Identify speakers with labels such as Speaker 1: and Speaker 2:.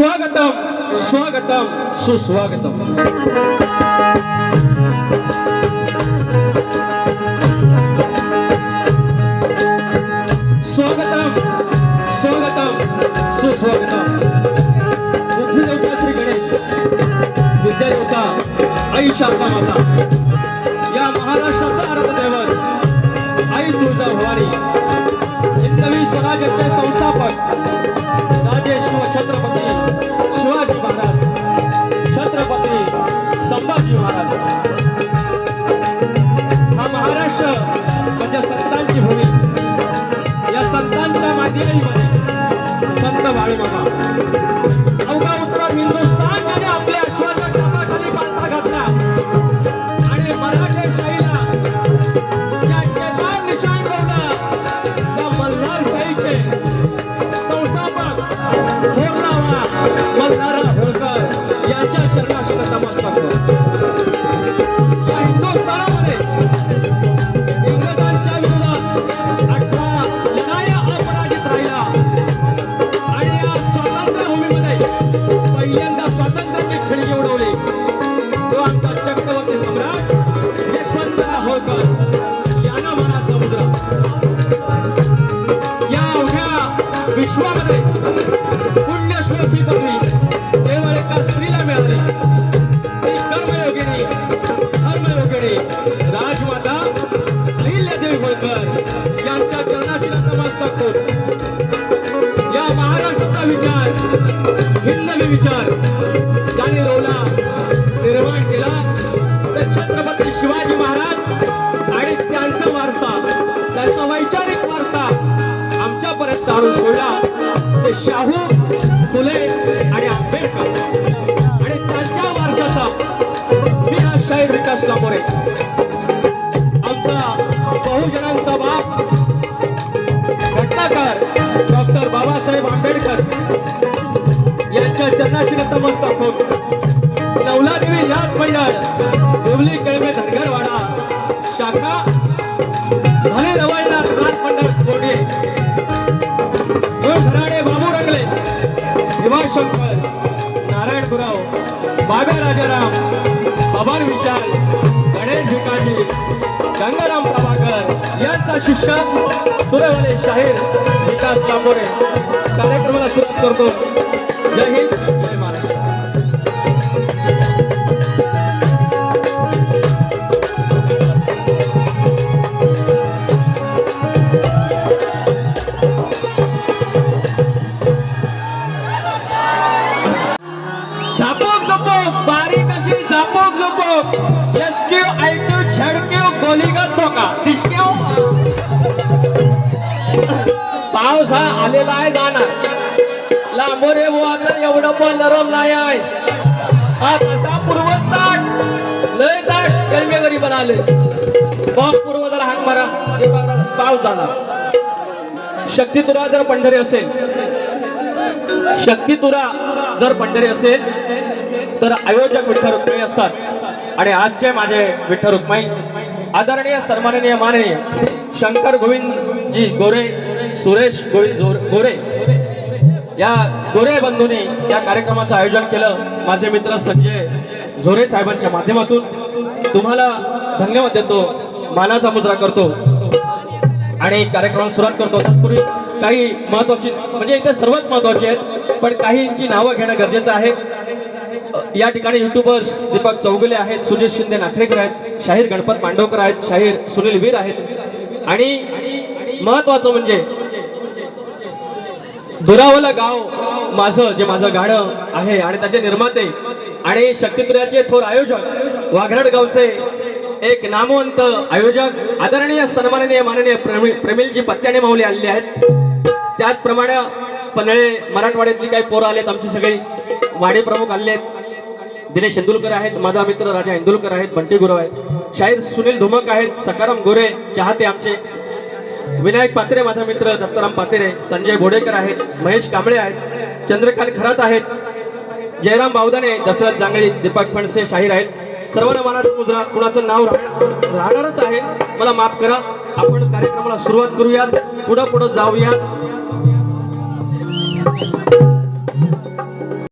Speaker 1: स्वागतम स्वागतम सुस्वागतम. स्वागतम स्वागतम सुस्वागतम. बुद्धिदेवता श्री गणेश विद्यादेवता आई शारदा माता. या महाराष्ट्राचा आराध्य दैवत आई तुळजा भवानी हिंदवी स्वराज्याचे संस्थापक चक्रवर्ती सम्राट यशवंतराव होळकर. यांना मनाचा मुद्रा या महाराष्ट्राचा विचार हिंदवी विचार शाहू फुले आणि आंबेडकर. आणि त्यांच्या वारशाचा मी हा शाहीर विकास लांबोरे आमचा बहुजनांचा बाप घटनाकार डॉक्टर बाबासाहेब आंबेडकर यांच्या चरणाशी नतमस्तक होत नवलादेवी याद मंडळ देवली कळमे शंकर नारायण गुराव बाब्या राजाराम बबान विशाल गणेश भिकाजी गंगाराम प्रभाकर यांचा शिष्य तुरवले शाहीर विकास लांबोरे. कार्यक्रमाला सुरुवात करतो. जय हिंद. क्यू गोलीगत धोका डिस्क्यू हो. पाऊस हा आलेला आहे जाणार लांबोरे बुवाचं एवढं पण नरम नाही आहे. हा तसा पूर्वज ताट लय ताट कलमे घरी बनाले बाप पूर्व जरा हाक मारा. पाऊस जाणार शक्ती तुरा जर पंढरी असेल शक्ती तुरा जर पंढरी असेल तर आयोजक विठ्ठल असतात. आणि आजचे माझे विठ्ठल रुक्माई आदरणीय सन्माननीय माननीय शंकर गोविंदजी गोरे सुरेश गोविंद गोरे. या गोरे बंधूंनी या कार्यक्रमाचं आयोजन केलं माझे मित्र संजय झोरे साहेबांच्या माध्यमातून. तुम्हाला धन्यवाद देतो. मानाचा मुद्रा करतो. आणि कार्यक्रमाला सुरुवात करतो. तत्पूर्वी काही महत्वाची म्हणजे इथे सर्वात महत्वाची आहेत पण काहींची नावं घेणं गरजेचं आहे. या ठिकाणी युट्यूबर्स दीपक चौगुले आहेत सुजित शिंदे नाथरेकर आहेत शाहीर गणपत मांडवकर आहेत शाहीर सुनील वीर आहेत. आणि महत्वाचं म्हणजे दुरावलं गाव माझं जे माझं गाणं आहे आणि त्याचे निर्माते आणि शक्तिप्रियाचे थोर आयोजक वाघराड गावचे एक नामवंत आयोजक आदरणीय सन्माननीय माननीय प्रमी- प्रमिलजी पत्त्याने माऊली आलेले आहेत. त्याचप्रमाणे पन्हाळे मराठवाड्यातली काही पोरं आलेत आमची सगळी वाडी प्रमुख आले आहेत. दिनेश इंदुलकर आहेत माझा मित्र राजा इंदुलकर आहेत बंटी गुरव आहेत. शाहीर सुनील धुमक आहेत सकाराम गोरे चाहते आमचे. विनायक पात्रे माझा मित्र दत्ताराम पातेरे संजय घोडेकर आहेत महेश कांबळे आहेत चंद्रकांत खरात आहेत जयराम बावदाने दशरथ जांगळी दीपक फणसे शाहीर आहेत. सर्वांना मनात मुद्रा कुणाचं नाव राहणारच आहे. मला माफ करा. आपण कार्यक्रमाला सुरुवात करूयात पुढं पुढं जाऊया